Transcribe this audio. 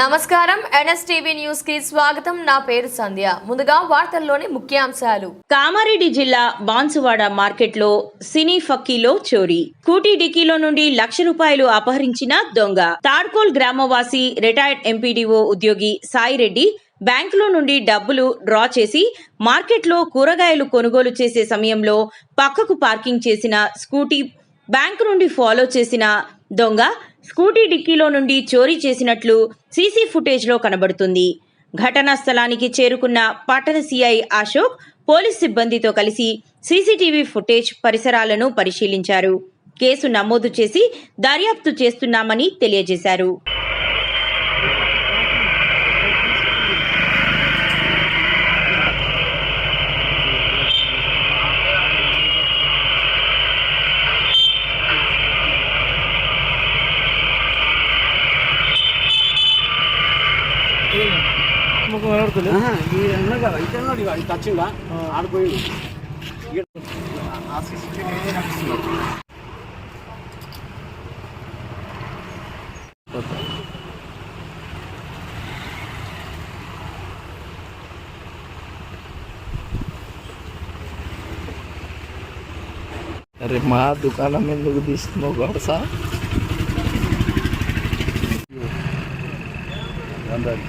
నమస్కారం. ఎన్ఎస్టీవీ న్యూస్కి స్వాగతం. నా పేరు సంధ్య. ముందుగా వార్తల్లోని ముఖ్యాంశాలు. కామారెడ్డి జిల్లా బాన్సువాడ మార్కెట్లో సినీ ఫక్కీలో చోరీ. కూటీ డిక్కీలో నుండి లక్ష రూపాయలు అపహరించిన దొంగ. తాడ్కోల్ గ్రామవాసి రిటైర్డ్ ఎంపీడీఓ ఉద్యోగి సాయిరెడ్డి బ్యాంకులో నుండి డబ్బులు డ్రా చేసి మార్కెట్లో కూరగాయలు కొనుగోలు చేసే సమయంలో పక్కకు పార్కింగ్ చేసిన స్కూటీ బ్యాంకు నుండి ఫాలో చేసిన దొంగ స్కూటీ డిక్కీలో నుండి చోరీ చేసినట్లు సీసీ ఫుటేజ్లో కనబడుతుంది. ఘటనా స్థలానికి చేరుకున్న పట్టణ సిఐ అశోక్ పోలీస్ సిబ్బందితో కలిసి సీసీటీవీ ఫుటేజ్ పరిసరాలను పరిశీలించారు. కేసు నమోదు చేసి దర్యాప్తు చేస్తున్నామని తెలియజేశారు. ముఖం కనబడుతుంది. టచ్చిందా? ఆడిపోయింది. అరే మా దుకాణం ఎందుకు తీస్తున్నావు గొడసా అందరు